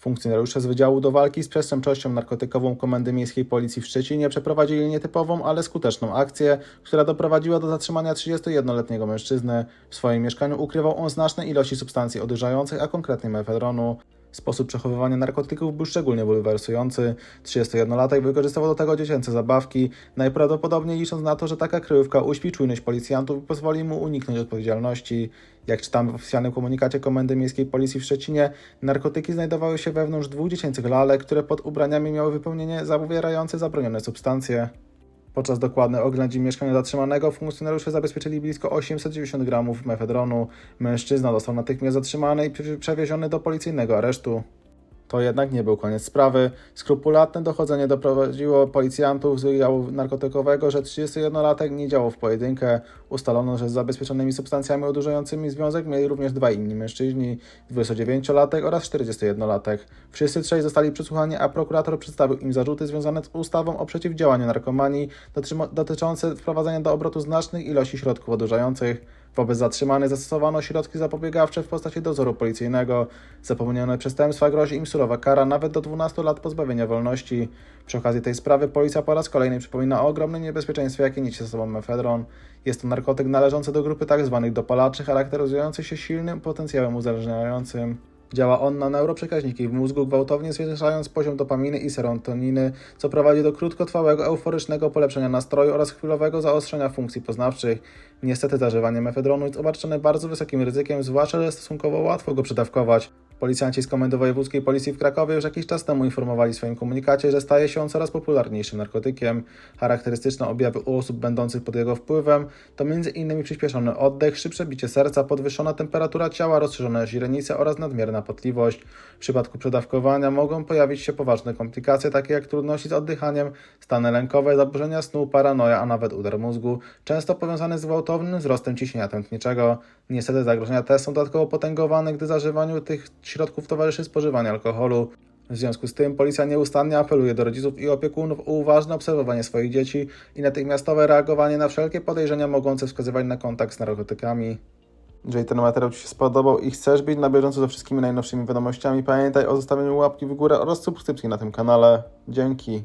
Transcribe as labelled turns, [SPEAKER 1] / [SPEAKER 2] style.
[SPEAKER 1] Funkcjonariusze z Wydziału do Walki z Przestępczością Narkotykową Komendy Miejskiej Policji w Szczecinie przeprowadzili nietypową, ale skuteczną akcję, która doprowadziła do zatrzymania 31-letniego mężczyzny. W swoim mieszkaniu ukrywał on znaczne ilości substancji odurzających, a konkretnie mefedronu. Sposób przechowywania narkotyków był szczególnie bulwersujący. 31-latek wykorzystywał do tego dziecięce zabawki, najprawdopodobniej licząc na to, że taka kryjówka uśpi czujność policjantów i pozwoli mu uniknąć odpowiedzialności. Jak czytamy w oficjalnym komunikacie Komendy Miejskiej Policji w Szczecinie, narkotyki znajdowały się wewnątrz dwóch dziecięcych lalek, które pod ubraniami miały wypełnienie zawierające zabronione substancje. Podczas dokładnej oględzin mieszkania zatrzymanego funkcjonariusze zabezpieczyli blisko 890 gramów mefedronu. Mężczyzna został natychmiast zatrzymany i prze- przewieziony do policyjnego aresztu. To jednak nie był koniec sprawy. Skrupulatne dochodzenie doprowadziło policjantów z wydziału narkotykowego, że 31-latek nie działał w pojedynkę. Ustalono, że z zabezpieczonymi substancjami odurzającymi związek mieli również dwaj inni mężczyźni, 29-latek oraz 41-latek. Wszyscy trzej zostali przesłuchani, a prokurator przedstawił im zarzuty związane z ustawą o przeciwdziałaniu narkomanii dotyczące wprowadzania do obrotu znacznych ilości środków odurzających. Wobec zatrzymanych zastosowano środki zapobiegawcze w postaci dozoru policyjnego. Za popełnione przestępstwa grozi im surowa kara nawet do 12 lat pozbawienia wolności. Przy okazji tej sprawy policja po raz kolejny przypomina o ogromnym niebezpieczeństwie, jakie niesie ze sobą mefedron. Jest to narkotyk należący do grupy tzw. dopalaczy, charakteryzujący się silnym potencjałem uzależniającym. Działa on na neuroprzekaźniki w mózgu, gwałtownie zwiększając poziom dopaminy i serotoniny, co prowadzi do krótkotrwałego, euforycznego polepszenia nastroju oraz chwilowego zaostrzenia funkcji poznawczych. Niestety zażywanie mefedronu jest obarczone bardzo wysokim ryzykiem, zwłaszcza, że stosunkowo łatwo go przedawkować. Policjanci z Komendy Wojewódzkiej Policji w Krakowie już jakiś czas temu informowali w swoim komunikacie, że staje się on coraz popularniejszym narkotykiem. Charakterystyczne objawy u osób będących pod jego wpływem to m.in. przyspieszony oddech, szybsze bicie serca, podwyższona temperatura ciała, rozszerzone źrenice oraz nadmierna potliwość. W przypadku przedawkowania mogą pojawić się poważne komplikacje, takie jak trudności z oddychaniem, stany lękowe, zaburzenia snu, paranoja, a nawet udar mózgu, często powiązane z gwałtownym wzrostem ciśnienia tętniczego. Niestety zagrożenia te są dodatkowo potęgowane, gdy zażywaniu tych środków towarzyszy spożywanie alkoholu. W związku z tym policja nieustannie apeluje do rodziców i opiekunów o uważne obserwowanie swoich dzieci i natychmiastowe reagowanie na wszelkie podejrzenia mogące wskazywać na kontakt z narkotykami. Jeżeli ten materiał Ci się spodobał i chcesz być na bieżąco ze wszystkimi najnowszymi wiadomościami, pamiętaj o zostawieniu łapki w górę oraz subskrypcji na tym kanale. Dzięki.